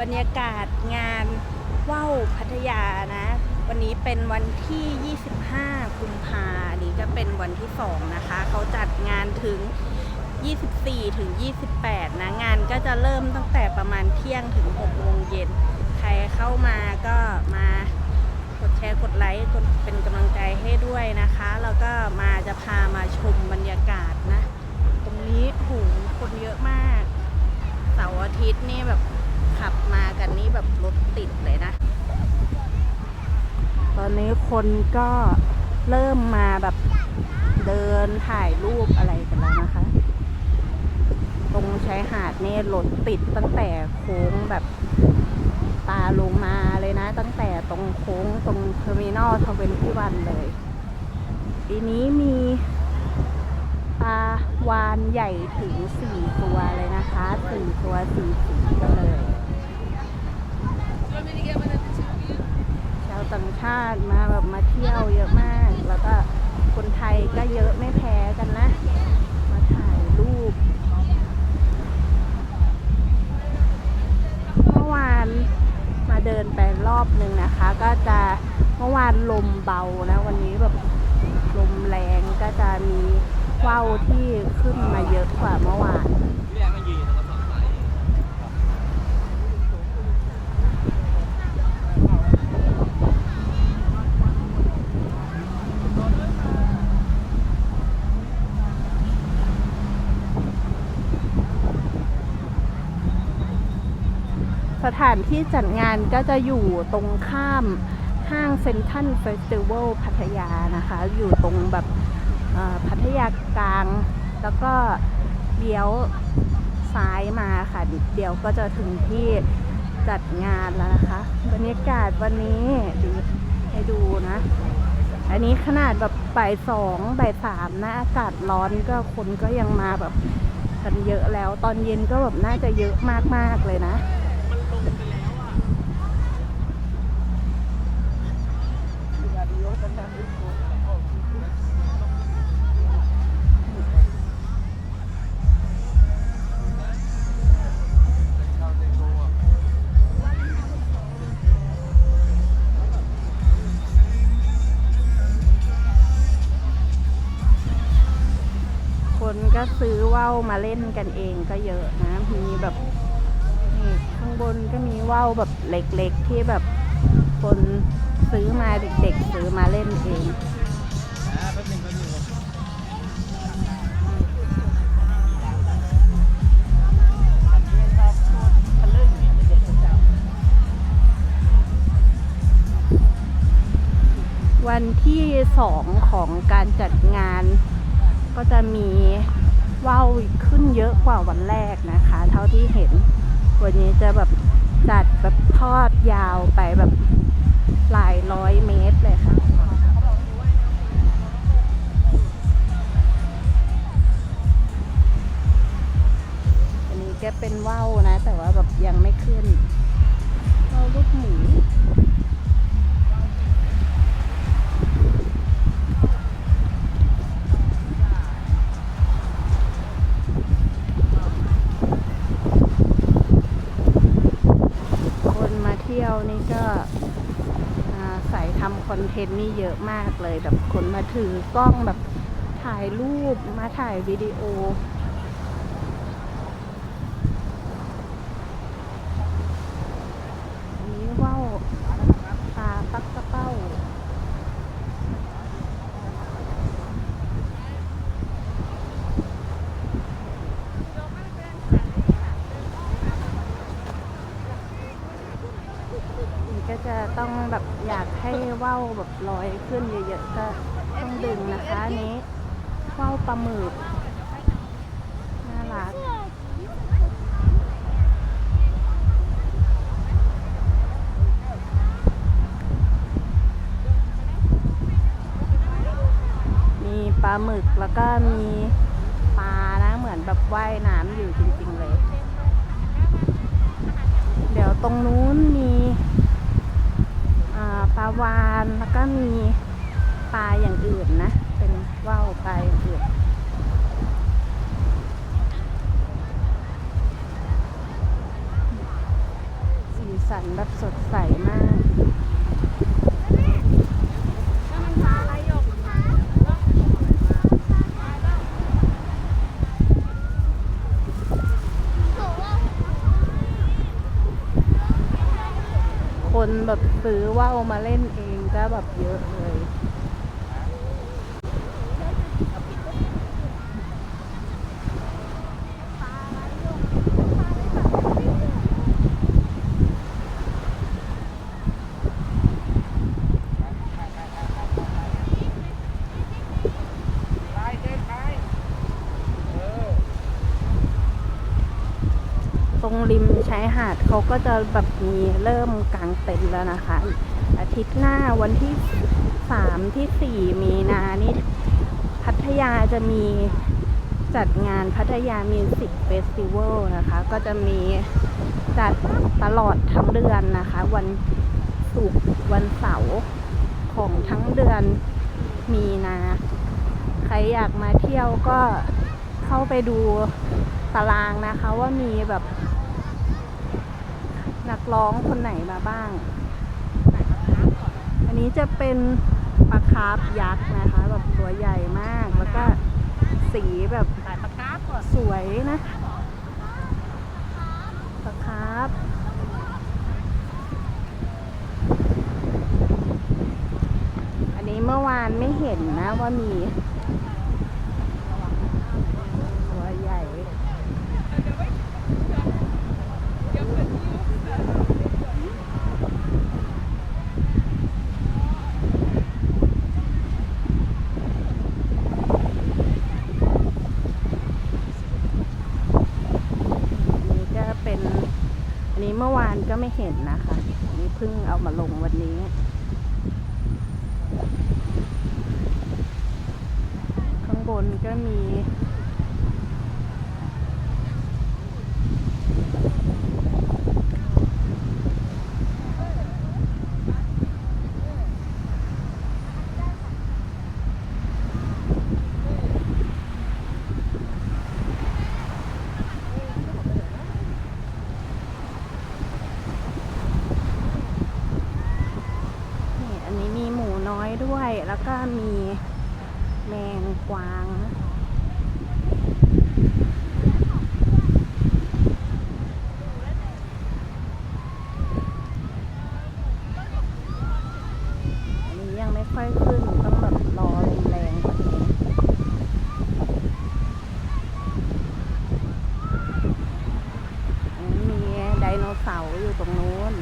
บรรยากาศงานว่าวพัทยานะ วันนี้เป็นวันที่ 25 กุมภานี้ก็เป็นวันที่ 2 นะคะ เขาจัดงานถึง 24 ถึง 28 นะ งานก็จะเริ่มตั้งแต่ประมาณเที่ยงถึง6โมงเย็น ใครเข้ามาก็มากดแชร์กดไลค์กดเป็นกำลังใจให้ด้วยนะคะ แล้วก็มาจะพามาชมบรรยากาศนะ ตรงนี้โหคนเยอะมาก เสาร์อาทิตย์นี่แบบ ขับมากันนี่แบบรถติดเลยนะ ตอนนี้คนก็เริ่มมาแบบเดินถ่ายรูปอะไรกันแล้วนะคะ ตรงชายหาดนี่รถติดตั้งแต่โค้งแบบตาลงมาเลยนะ ตั้งแต่ตรงโค้งตรงเทอร์มินอลทเวนตี้วันเลย ปีนี้มีปลาวานใหญ่ถึง4ตัวเลยนะคะ4ตัว4สีกันเลย ชาว ต่างชาติมาแบบมาเที่ยวเยอะมาก แล้วก็คนไทยก็เยอะไม่แพ้กันนะ มาถ่ายรูป เมื่อวานมาเดินไปรอบหนึ่งนะคะ ก็จะเมื่อวานลมเบานะ วันนี้แบบลมแรงก็จะมีว่าวที่ขึ้นมาเยอะกว่าเมื่อวาน สถานที่จัดงานก็จะอยู่ตรงข้ามห้างเซ็นทรัลเฟสติวัลพัทยานะคะ อยู่ตรงแบบพัทยากลาง แล้วก็เลี้ยวซ้ายมาค่ะเดี๋ยวก็จะถึงที่จัดงานแล้วนะคะบรรยากาศวันนี้ดีให้ดูนะ อันนี้ขนาดแบบบ่ายสองบ่ายสามนะอากาศร้อนก็คนก็ยังมาแบบกันเยอะแล้ว ตอนเย็นก็แบบน่าจะเยอะมากๆเลยนะ ค นก็ซื้อว่าวมาเล่นกันเองก็เยอะนะ มีแบบนี่ข้างบนก็มีว่าวแบบเล็กๆที่แบบ คนซื้อมาเด็กๆซื้อมาเล่นเองวันที่สองของการจัดงาน ก็จะมีว่าวขึ้นเยอะกว่าวันแรกนะคะ เท่าที่เห็น วันนี้จะแบบ จัดแบบทอดยาวไปแบบหลายร้อยเมตรเลย อนเทนต์นี่เยอะมากเลยแบบคนมาถือกล้องแบบถ่ายรูปมาถ่ายวิดีโอ อันนี้ว่าวปลาปักกระเป้า มันก็จะต้องแบบอยากให้ ว่าวแบบลอยขึ้นเยอะๆก็ต้องดึงนะคะ นี้ว่าวปลาหมึกน่ารักมีปลาหมึกแล้วก็มีปลานะเหมือนแบบว่ายน้ำอยู่จริงๆเลย เดี๋ยวตรงนู้นมี ปลาวานแล้วก็มีปลาอย่างอื่นนะ เป็นว่าวปลาอย่างอื่นแบบสดใสมาก แบบซื้อว่าวมาเล่นเองก็แบบเยอะเลย ต รงริมชายหาดเขาก็จะแบบมีเริ่มกางเต็นท์แล้วนะคะ อาทิตย์หน้าวันที่สามที่สี่มีนานี่พัทยาจะมีจัดงานพัทยามิวสิกเฟสติวัลนะคะ ก็จะมีจัดตลอดทั้งเดือนนะคะ วันศุกร์วันเสาร์ของทั้งเดือนมีนาใครอยากมาเที่ยวก็เข้าไปดูตารางนะคะ ว่ามีแบบ นักร้องคนไหนมาบ้าง อันนี้จะเป็นปลาคาร์ฟยักษ์นะคะ แบบตัวใหญ่มาก แล้วก็สีแบบสวยนะปลาคาร์ฟอันนี้เมื่อวานไม่เห็นนะว่ามี ตัวใหญ่ อันนี้ก็เป็น อั นี้เมื่อวานก็ไม่เห็นนะคะอันนี้เพิ่งเอามาลงวันนี้ ข้างบนก็มี นี่อันนี้มีหมูน้อยด้วย แล้วก็ มีแมงกวางมียังไม่ค่อยขึ้นต้องแบบรอแรงกว่านี้อันนี้มีไดโนเสาร์อยู่ตรงนู้น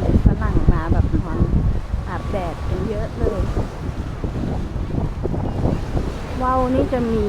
มีฝรั่งมาแบบนอนอาบแดดกันเยอะเลย ว่าวนี่ จะมี